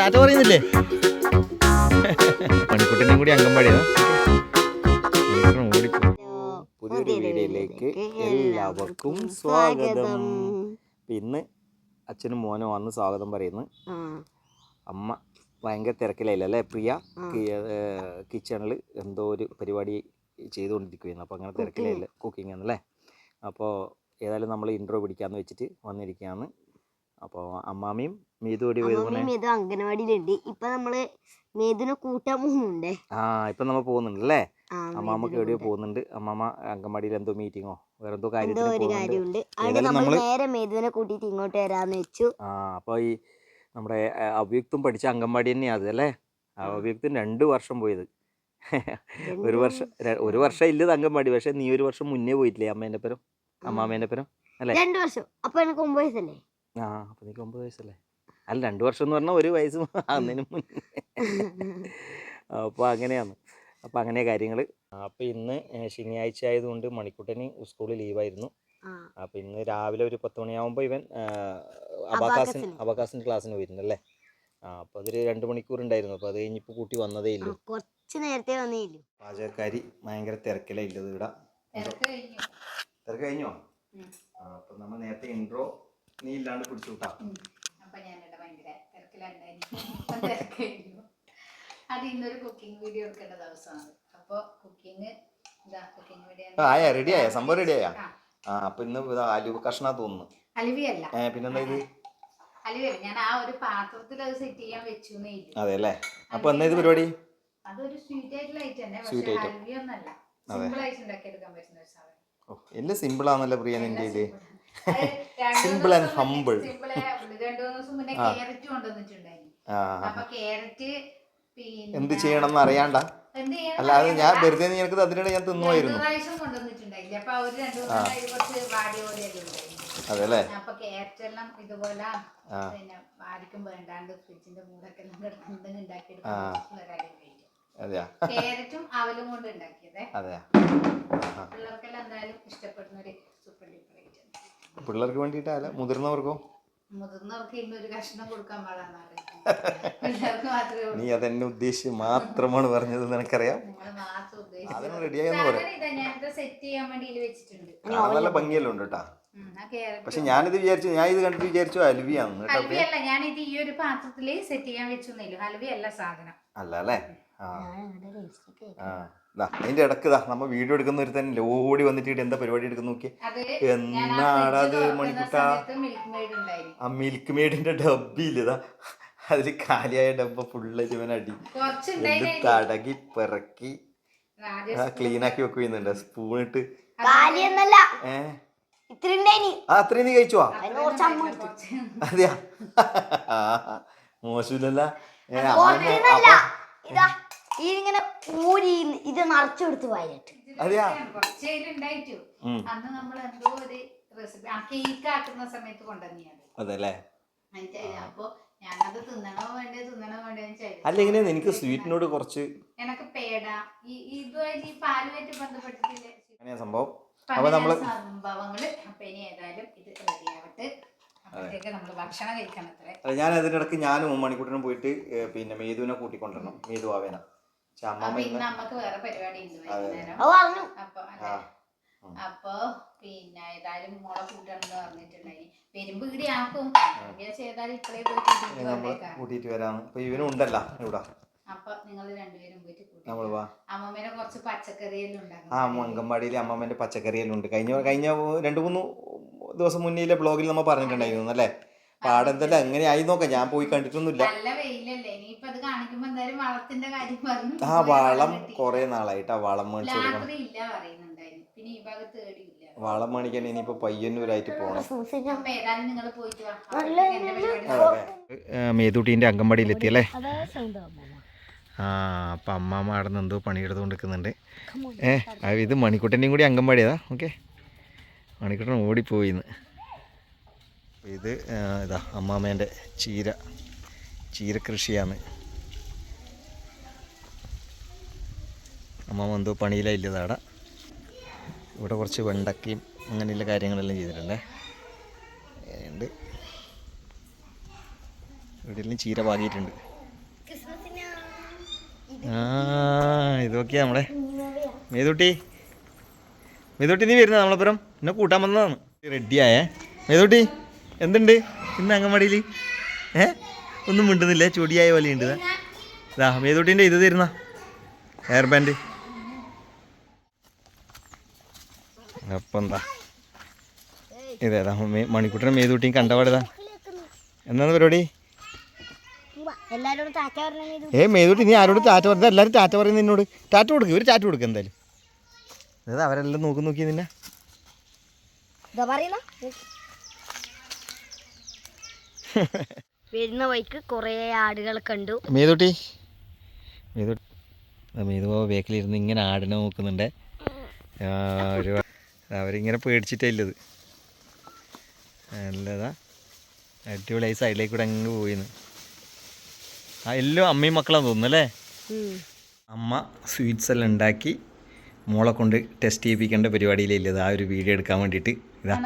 ടാറ്റ പറയുന്നില്ലേ? മണിക്കുട്ടനും കൂടി അംഗൻവാടിയാ. പുതിയൊരു വീഡിയോയിലേക്ക് എല്ലാവർക്കും സ്വാഗതം. ഇന്ന് അച്ഛനും മോനും വന്ന് സ്വാഗതം പറയുന്നു. അമ്മ ഭയങ്കര തിരക്കിലായില്ല അല്ലേ? പ്രിയ കിച്ചണിൽ എന്തോ ഒരു പരിപാടി ചെയ്തുകൊണ്ടിരിക്കുകയായിരുന്നു അപ്പോൾ അങ്ങനെ തിരക്കിലായില്ല? കുക്കിംഗ് ആണല്ലേ? അപ്പോൾ ഏതായാലും നമ്മൾ ഇൻട്രോ പിടിക്കാമെന്ന് വെച്ചിട്ട് വന്നിരിക്കുകയാണ്. അപ്പോൾ അമ്മാമിയും മീതു കൂടി മീതു മേതു അംഗനവാടിയിലുണ്ട്. ഇപ്പൊ നമ്മൾ മീതുനെ കൂട്ടാൻ പോകുന്നുണ്ട്. ആ ഇപ്പോ നമ്മൾ പോകുന്നുണ്ട് അല്ലേ അമ്മാമ്മക്ക് എവിടെയോ പോകുന്നുണ്ട്. അമ്മാമ്മ അംഗൻവാടിയിൽ എന്തോ മീറ്റിങ്ങോ വേറെ എന്തോ കാര്യത്തിന് ഒരു കാര്യമുണ്ട്. അതുകൊണ്ട് നമ്മൾ നേരെ മേതുവിനെ കൂട്ടിയിട്ട് ഇങ്ങോട്ട് വരാന്ന് വെച്ചു. ആ അപ്പോൾ ഈ നമ്മുടെ അവ്യുക്തും പഠിച്ച അംഗൻവാടി തന്നെയാണ് അത് അല്ലേ? അവ്യക്തും രണ്ട് വർഷം പോയത്. ഒരു വർഷം ഒരു വർഷം ഇല്ലത് അംഗൻവാടി പക്ഷെ നീ ഒരു വർഷം മുന്നേ പോയിട്ടില്ലേ അമ്മേന്റെ പരം അമ്മാമേന്റെ പരം അല്ലേ? രണ്ടു വർഷം. അപ്പൊ എനിക്ക് ഒമ്പത് വയസ്സല്ലേ? ആ അപ്പൊ നിനക്ക് ഒമ്പത് വയസ്സല്ലേ? അല്ല രണ്ട് വർഷം എന്ന് പറഞ്ഞാൽ ഒരു വയസ്സ് അതിന് മുന്നേ. അപ്പോൾ അങ്ങനെയാണ്. അപ്പോൾ അങ്ങനെ കാര്യങ്ങൾ അപ്പോൾ ഇന്ന് ശനിയാഴ്ച ആയതുകൊണ്ട് മണിക്കുട്ടന് സ്കൂളിൽ ലീവായിരുന്നു. ആ, അപ്പോൾ ഇന്ന് രാവിലെ ഒരു പത്ത് മണിയാവുമ്പോ ഇവൻ അബാക്കസിന്. അബാക്കാസിന്റെ ക്ലാസ്സിന് പോയിരുന്നു ആ അപ്പോൾ അതൊരു രണ്ട് മണിക്കൂർ ഉണ്ടായിരുന്നു അപ്പോൾ അത് കഴിഞ്ഞിപ്പോൾ കൂട്ടി വന്നതേ ഇല്ലു. കുറച്ച് നേരത്തെ വന്നില്ലു പാചകക്കാരി ഭയങ്കര തിരക്കിലേ ഇല്ലത് ഇവിടെ. തിരക്ക് കഴിഞ്ഞോ? ആ അപ്പം നമ്മൾ നേരത്തെ ഇൻട്രോ നീ ഇല്ലാണ്ട് പിടിച്ചു വിട്ടാ അപ്പൊ ഞാനിവിടെ ഭയങ്കര തിരക്കിലുണ്ടായിരുന്നു ഇപ്പൊ തിരക്കായിരുന്നു. അത് ഇന്നൊരു കുക്കിംഗ് വീഡിയോ എടുക്കേണ്ട ദിവസമാണ്. അപ്പൊ കുക്കിംഗ് ഇതാ കുക്കിംഗ് വീഡിയോ ആ, ആയാ റെഡി ആയാ? സംഭവം റെഡി ആയാ? ആ. അപ്പൊ ഇന്ന് അലുവ കഷ്ണ തോന്നുന്നു. അലുവയല്ല. പിന്നെന്താ ഇത്? അലുവയല്ല. ഞാൻ ആ ഒരു പാത്രത്തിൽ അത് സെറ്റ് ചെയ്യാൻ വെച്ചു ഇല്ല. അതെ അല്ലേ? അപ്പോൾ എന്നാ ഇത് പരിപാടി? അതൊരു സ്വീറ്റ് ആയിട്ടുള്ള ഐറ്റം തന്നെ. Sweet പക്ഷെ item. ഹൽവി ഒന്നല്ല അതെ. സിമ്പിൾ ആയിട്ട് ഉണ്ടാക്കിയെടുക്കാൻ പറ്റുന്ന ഒരു സാധനം. ഓ എല്ലാം സിമ്പിളാണല്ലോ പ്രിയ നിന്റെ ഇത്. അത് ആൻഡ് ഹമ്പിൾ എന്ത് ചെയ്യണം എന്ന് അറിയാണ്ട അല്ലാതെ ഞാൻ വെറുതെ നിനക്ക് അതിനിടെ ഞാൻ തിന്നുമായിരുന്നു. അതെല്ലേ? അതെയാ? അതെയാ പിള്ളേർക്കെല്ലാം എന്തായാലും ഇഷ്ടപ്പെടുന്ന ഒരു സൂപ്പർ ഡ്യൂപ്പർ ഐറ്റം പിള്ളേർക്ക് വേണ്ടിയിട്ടല്ല മുതിർന്നവർക്കോ? നീ അതെന്നെ ഉദ്ദേശിച്ച് മാത്രമാണ് പറഞ്ഞത് നിനക്കറിയാം അതിന് റെഡിയായെന്ന് പറയാം നല്ല ഭംഗിയെല്ലാം ഉണ്ട് കേട്ടാ പക്ഷെ ഞാനിത് വിചാരിച്ചു ഞാൻ ഇത് കണ്ടിട്ട് വിചാരിച്ചു അലുവിയാണ് കേട്ടോ ഹൽവി അല്ല ഞാൻ ഇത് ഈ ഒരു പാത്രത്തിൽ സെറ്റ് ചെയ്യാൻ ഹൽവി അല്ല സാധനം. അല്ല അതിന്റെ ഇടയ്ക്ക് ദാ നമ്മ വീഡിയോ എടുക്കുന്ന ഒരു തന്നെ ഓടി വന്നിട്ട് എന്താ പരിപാടി എടുക്കുന്ന നോക്കി എന്നാടത് എന്നാടാ അത് മണിക്കുട്ടാ? മിൽക്ക് മെയ്ഡ് ഉണ്ടായിരുന്നു ആ മിൽക്ക് മെയ്ഡിന്റെ ഡബ്ബിയില്ലതാ അതിൽ കാലിയായ ഡബ്ബ ഫുള്ള് ഇവൻ അടി. തടകി പിറക്കി ക്ലീനാക്കി ക്ലീൻ ആക്കി വെക്കുന്നുണ്ട് സ്പൂണിട്ട് കാലിയൊന്നല്ല. ഏ? ഇത്ര ഉണ്ടായിനി ആ അത്രയും നീ കഴിച്ചു? അമ്മ എടുത്തു. കുറച്ച് അതെയാ? മോശമില്ലല്ല. ഇതാ ഇതിങ്ങനെ ഊരി ഇത് നിറച്ചെടുത്ത് വായിട്ട് അതെയാ? അന്ന് നമ്മൾ എന്തോ ഒരു റെസിപ്പി ആ കേക്ക് ആക്കുന്ന സമയത്ത് അല്ലേ അപ്പൊ ഞാനത് തിന്നണോ വേണ്ടേ തിന്നണോ വേണ്ടേ അല്ല എങ്ങനെയാ എനിക്ക് സ്വീറ്റിനോട് കുറച്ച് എനിക്ക് പേട. ഈ ഇതുമായിട്ട് ഈ പാലുമായിട്ട് ബന്ധപ്പെട്ടിട്ടില്ലേ? സംഭവം. അപ്പൊ നമ്മൾ സംഭവങ്ങൾ അപ്പൊ ഇനി ഏതായാലും ഇത് റെഡിയാവട്ടെ. ഞാൻ അതിനിടക്ക് ഞാനും മണിക്കൂട്ടിനും പോയിട്ട് പിന്നെ മേതുവിനെ കൂട്ടിക്കൊണ്ടിരണം മേതു ആവേന അപ്പൊ പിന്നെ ഏതായാലും മോളെ കൂട്ടണമെന്ന് പറഞ്ഞിട്ടുണ്ടായി വരുമ്പോ ഇവിടെ ആക്കും ഏതായാലും ഇപ്പളേ പോയി കൂട്ടിട്ട് വരാം വന്നേക്കാം കൂട്ടിയിട്ട് വരാന്ന് അപ്പൊ ഇവനും ഉണ്ടല്ല ഇവിടെ. അപ്പൊ നിങ്ങൾ രണ്ടുപേരും പോയിട്ട് നമ്മൾ വാ. അമ്മമ്മേനെ കുറച്ച് പച്ചക്കറിയെല്ലാം ആ ഉണ്ടാകും അങ്കമ്പാടിയിലെ അമ്മമ്മേന്റെ പച്ചക്കറിയെല്ലാം ഉണ്ട്. കഴിഞ്ഞ കഴിഞ്ഞ രണ്ടു മൂന്ന് ദിവസം മുന്നേ ബ്ലോഗിൽ നമ്മൾ പറഞ്ഞിട്ടുണ്ടായിരുന്നു അല്ലേ? പാടം എങ്ങനെ ആയി നോക്കാം. ഞാൻ പോയി കണ്ടിട്ടൊന്നുമില്ല. നല്ല വെയിലല്ലേ? ഇനിയിപ്പൊ അത് കാണിക്കുമ്പോ എന്തായാലും വളത്തിന്റെ കാര്യം പറഞ്ഞു. ആ വളം കൊറേ നാളായിട്ട് ആ വളം മേടിച്ചു കൊടുക്കണം. രാത്രി ഇല്ല പറയുന്നുണ്ടായിരുന്നു. പിന്നെ ഈ ഭാഗത്ത് തേടിയില്ല വളം മേടിക്കാൻ ഇനിയിപ്പോ പയ്യന്നൂരായിട്ട് പോകണം അപ്പൊ ഏതായാലും നിങ്ങൾ ആ അപ്പം അമ്മാമ്മ അവിടെ നിന്ന് എന്തോ പണിയെടുത്തുകൊണ്ട് നിൽക്കുന്നുണ്ട് ഏ ഇത് മണിക്കുട്ടന്റെയും കൂടി അങ്കമ്പാടിയതാ ഓക്കെ? മണിക്കുട്ടൻ ഓടിപ്പോയിന്ന് ഇത് ഇതാ അമ്മാമ്മേന്റെ ചീര ചീര കൃഷിയാണ്. അമ്മാമ്മ എന്തോ പണിയിലായില്ലത് അവിടെ. ഇവിടെ കുറച്ച് വെണ്ടക്കയും അങ്ങനെയുള്ള കാര്യങ്ങളെല്ലാം ചെയ്തിട്ടുണ്ടേ. ഉണ്ട്. ഇവിടെയെല്ലാം ചീര പാകിയിട്ടുണ്ട് ആ ഇതൊക്കെയാ നമ്മളെ. മേതുട്ടി. മേതുട്ടി നീ വരുന്ന നമ്മളപ്പുറം. എന്നെ കൂട്ടാൻ വന്നതാണ്. റെഡിയായേ. മേതുട്ടി എന്തുണ്ട്? ഇന്ന് അങ്കൻവാടിയിൽ ഏ? ഒന്നും മിണ്ടുന്നില്ല. ചൊടിയായ പോലെ ഉണ്ട് ഇതാ മേതുട്ടിന്റെ ഇത് തരുന്ന. Hair band. അപ്പം എന്താ ഇതേതാ മണിക്കൂട്ടിനും മേതുട്ടിയും കണ്ടപാടിതാ എന്താണ് പരിപാടി? ഏ മേതോട്ട് നീ ആരോട് ടാറ്റ പറഞ്ഞത് എല്ലാവരും ടാറ്റ പറയുന്നത് നിന്നോട്. ടാറ്റ കൊടുക്കുക ഒരു ടാറ്റ കൊടുക്കുക എന്തായാലും. അതായത് അവരെല്ലാം നോക്കി നോക്കി നിന്നെ? വരുന്ന വഴിക്ക് കുറേ ആടുകൾ കണ്ടു. മേതോട്ടി മേതുട്ടി മേതു ബേക്കിലിരുന്ന് ഇങ്ങനെ ആടിനെ നോക്കുന്നുണ്ട്. ഒരു അവരിങ്ങനെ പേടിച്ചിട്ടേ ഇല്ലത്. നല്ലതാ. അടിപൊളിയായി സൈഡിലേക്ക് കൂടെ അങ്ങ് പോയിന്ന്. ആ എല്ലാം അമ്മയും മക്കളാന്ന് തോന്നുന്നു അല്ലേ? അമ്മ സ്വീറ്റ്സ് എല്ലാം ഉണ്ടാക്കി മോളെ കൊണ്ട് ടെസ്റ്റ് ചെയ്യിപ്പിക്കേണ്ട പരിപാടിയിലില്ലത് ആ ഒരു വീഡിയോ എടുക്കാൻ വേണ്ടിയിട്ട്. ഇതാ.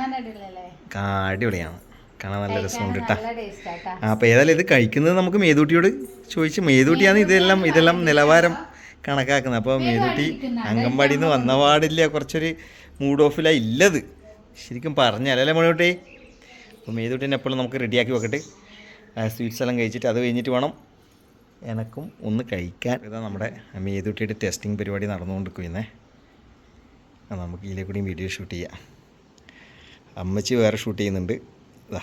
കാടിപൊളിയാണ് അടിപൊളിയാണ്. കാണാൻ നല്ല രസമുണ്ട് കേട്ടാ. അപ്പോൾ ഏതായാലും ഇത് കഴിക്കുന്നത് നമുക്ക് മേതൂട്ടിയോട് ചോദിച്ച്. മേതൂട്ടിയാണ് ഇതെല്ലാം ഇതെല്ലാം നിലവാരം കണക്കാക്കുന്നത്. അപ്പോൾ മേതൂട്ടി അംഗൻവാടിയിൽ നിന്ന് വന്ന പാടില്ല. കുറച്ചൊരു മൂഡ് ഓഫിലാണ് ഇല്ലത്. ശരിക്കും പറഞ്ഞാലല്ലേ മേതൂട്ടി? അപ്പോൾ മേതൂട്ടിനെ എപ്പോഴും നമുക്ക് റെഡിയാക്കി വെക്കട്ടെ. സ്വീറ്റ്സ് എല്ലാം കഴിച്ചിട്ട് അത് കഴിഞ്ഞിട്ട് വേണം എനക്കും ഒന്ന് കഴിക്കാൻ. ഇതാ നമ്മുടെ മേതുട്ടിയുടെ ടെസ്റ്റിംഗ് പരിപാടി നടന്നുകൊണ്ടിരിക്കുന്നേ ആ നമുക്ക് ഇതിലെ കൂടി വീഡിയോ ഷൂട്ട് ചെയ്യാം. അമ്മച്ചി വേറെ ഷൂട്ട് ചെയ്യുന്നുണ്ട്. ഇതാ.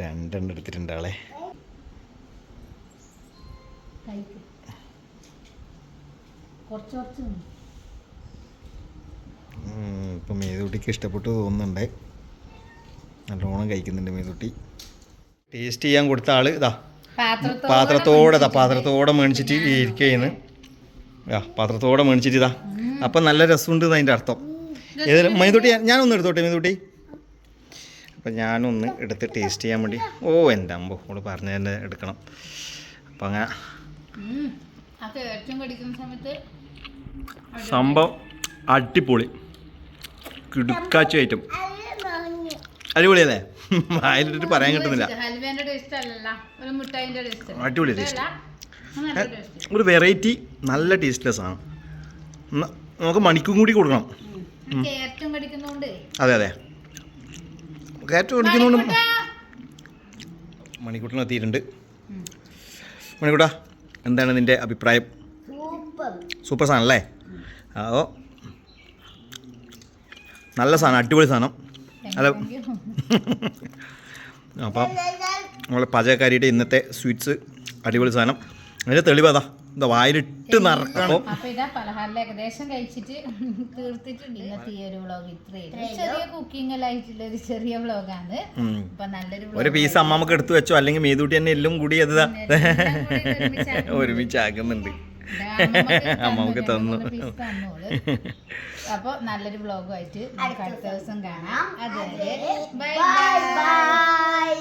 രണ്ടെണ്ണം എടുത്തിട്ടുണ്ട് ആളെ. ഇപ്പം മേതുട്ടിക്ക് ഇഷ്ടപ്പെട്ടു തോന്നുന്നുണ്ട്. നല്ലോണം കഴിക്കുന്നുണ്ട് മേതുട്ടി. ടേസ്റ്റ് ചെയ്യാൻ കൊടുത്ത ആൾ. ഇതാ. പാത്രത്തോടെ പാത്രത്തോടെ ഇതാ പാത്രത്തോടെ മേടിച്ചിട്ട് ഇരിക്കുന്നു. ആ പാത്രത്തോടെ മേടിച്ചിട്ട് ഇതാ. അപ്പം നല്ല രസമുണ്ട് അതിന്റെ അർത്ഥം. ഏത് മൈതുട്ടി ഞാനൊന്ന് എടുത്തോട്ടെ മൈതുട്ടി അപ്പം ഞാനൊന്ന് എടുത്ത് ടേസ്റ്റ് ചെയ്യാൻ വേണ്ടി. ഓ എന്റെ അമ്പോ ഓൾ തന്നെ എടുക്കണം. അപ്പം അങ്ങനെ. അത് ഏറ്റവും കടിക്കുന്ന സമയത്ത് സംഭവം അടിപൊളി. കിടുക്കാച്ചു ഐറ്റം അടിപൊളിയല്ലേ? വായിലിട്ടിട്ട് പറയാൻ കിട്ടുന്നില്ല. ഹൽവേന്റെ ടേസ്റ്റ് അല്ലല്ല. ഒരു മിഠായിന്റെ ടേസ്റ്റ് അടിപൊളി ടേസ്റ്റ് ഒരു വെറൈറ്റി നല്ല ടേസ്റ്റ്ലെസ് ആണ്. നമുക്ക് മണിക്കും കൂടി കൊടുക്കണം. അതെ അതെ. കയറ്റം കുടിക്കുന്നതുകൊണ്ട് മണിക്കൂട്ടിന് എത്തിയിട്ടുണ്ട്. മണിക്കൂട്ടാ എന്താണ് നിന്റെ അഭിപ്രായം? സൂപ്പർ. സൂപ്പർ സാധനം അല്ലേ അതോ നല്ല സാധനം അടിപൊളി സാധനം. അല്ല അപ്പം നമ്മളെ പാചകക്കാരിയുടെ ഇന്നത്തെ സ്വീറ്റ്സ് അടിപൊളി സാധനം. അതിന്റെ തെളിവതാ എന്താ വായിലിട്ട് നിറക്കണം. അപ്പൊ ഇതാ പലഹാരം ഏകദേശം കഴിച്ചിട്ട് തീർത്തിട്ടുണ്ട് ഇന്നത്തെ ഈ ഒരു വ്ളോഗ് ഇത്രയും ചെറിയ കുക്കിംഗ് ആയിട്ടുള്ള ഒരു ചെറിയ വ്ളോഗാണ് ഉം. അപ്പൊ നല്ലൊരു ഒരു പീസ് അമ്മമ്മക്ക് എടുത്തു വെച്ചോ? അല്ലെങ്കിൽ മേതൂട്ടി തന്നെ എല്ലാം കൂടി അത് ഒരുമിച്ചാക്കുന്നുണ്ട് അമ്മമ്മക്ക് തന്നു. അപ്പൊ നല്ലൊരു വ്ളോഗുമായിട്ട് നമുക്ക് അടുത്ത ദിവസം കാണാം. അതുവരെ ബൈ ബൈ ബൈ